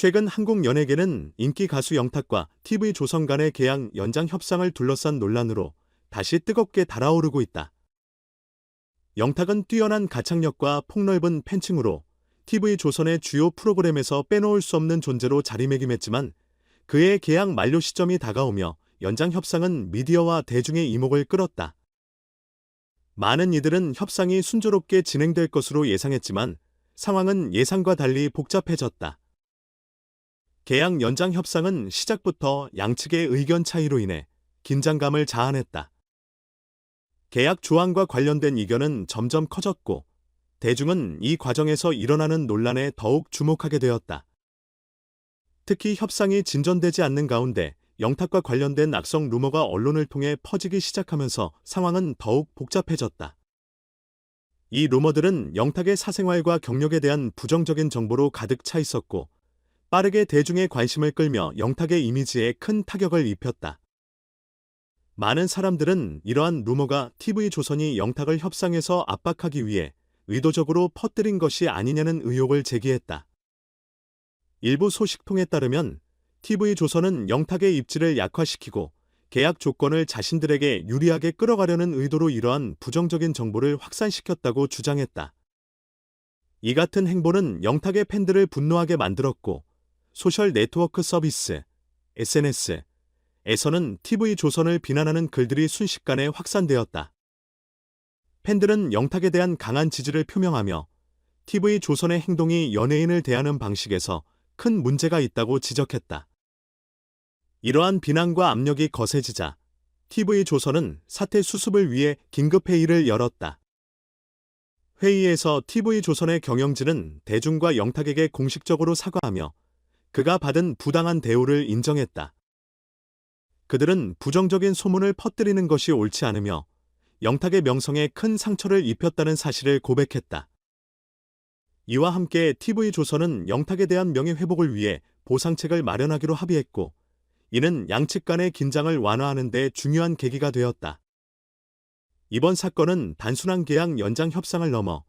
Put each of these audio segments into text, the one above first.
최근 한국 연예계는 인기 가수 영탁과 TV조선 간의 계약 연장 협상을 둘러싼 논란으로 다시 뜨겁게 달아오르고 있다. 영탁은 뛰어난 가창력과 폭넓은 팬층으로 TV조선의 주요 프로그램에서 빼놓을 수 없는 존재로 자리매김했지만 그의 계약 만료 시점이 다가오며 연장 협상은 미디어와 대중의 이목을 끌었다. 많은 이들은 협상이 순조롭게 진행될 것으로 예상했지만 상황은 예상과 달리 복잡해졌다. 계약 연장 협상은 시작부터 양측의 의견 차이로 인해 긴장감을 자아냈다. 계약 조항과 관련된 이견은 점점 커졌고 대중은 이 과정에서 일어나는 논란에 더욱 주목하게 되었다. 특히 협상이 진전되지 않는 가운데 영탁과 관련된 악성 루머가 언론을 통해 퍼지기 시작하면서 상황은 더욱 복잡해졌다. 이 루머들은 영탁의 사생활과 경력에 대한 부정적인 정보로 가득 차 있었고 빠르게 대중의 관심을 끌며 영탁의 이미지에 큰 타격을 입혔다. 많은 사람들은 이러한 루머가 TV조선이 영탁을 협상에서 압박하기 위해 의도적으로 퍼뜨린 것이 아니냐는 의혹을 제기했다. 일부 소식통에 따르면 TV조선은 영탁의 입지를 약화시키고 계약 조건을 자신들에게 유리하게 끌어가려는 의도로 이러한 부정적인 정보를 확산시켰다고 주장했다. 이 같은 행보는 영탁의 팬들을 분노하게 만들었고 소셜 네트워크 서비스, SNS, 에서는 TV조선을 비난하는 글들이 순식간에 확산되었다. 팬들은 영탁에 대한 강한 지지를 표명하며 TV조선의 행동이 연예인을 대하는 방식에서 큰 문제가 있다고 지적했다. 이러한 비난과 압력이 거세지자 TV조선은 사태 수습을 위해 긴급회의를 열었다. 회의에서 TV조선의 경영진은 대중과 영탁에게 공식적으로 사과하며 그가 받은 부당한 대우를 인정했다. 그들은 부정적인 소문을 퍼뜨리는 것이 옳지 않으며 영탁의 명성에 큰 상처를 입혔다는 사실을 고백했다. 이와 함께 TV조선은 영탁에 대한 명예회복을 위해 보상책을 마련하기로 합의했고, 이는 양측 간의 긴장을 완화하는 데 중요한 계기가 되었다. 이번 사건은 단순한 계약 연장 협상을 넘어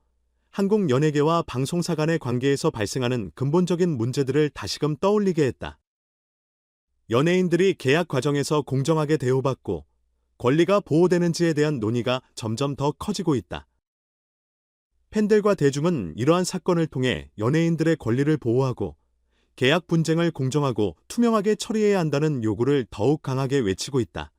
한국 연예계와 방송사 간의 관계에서 발생하는 근본적인 문제들을 다시금 떠올리게 했다. 연예인들이 계약 과정에서 공정하게 대우받고 권리가 보호되는지에 대한 논의가 점점 더 커지고 있다. 팬들과 대중은 이러한 사건을 통해 연예인들의 권리를 보호하고 계약 분쟁을 공정하고 투명하게 처리해야 한다는 요구를 더욱 강하게 외치고 있다.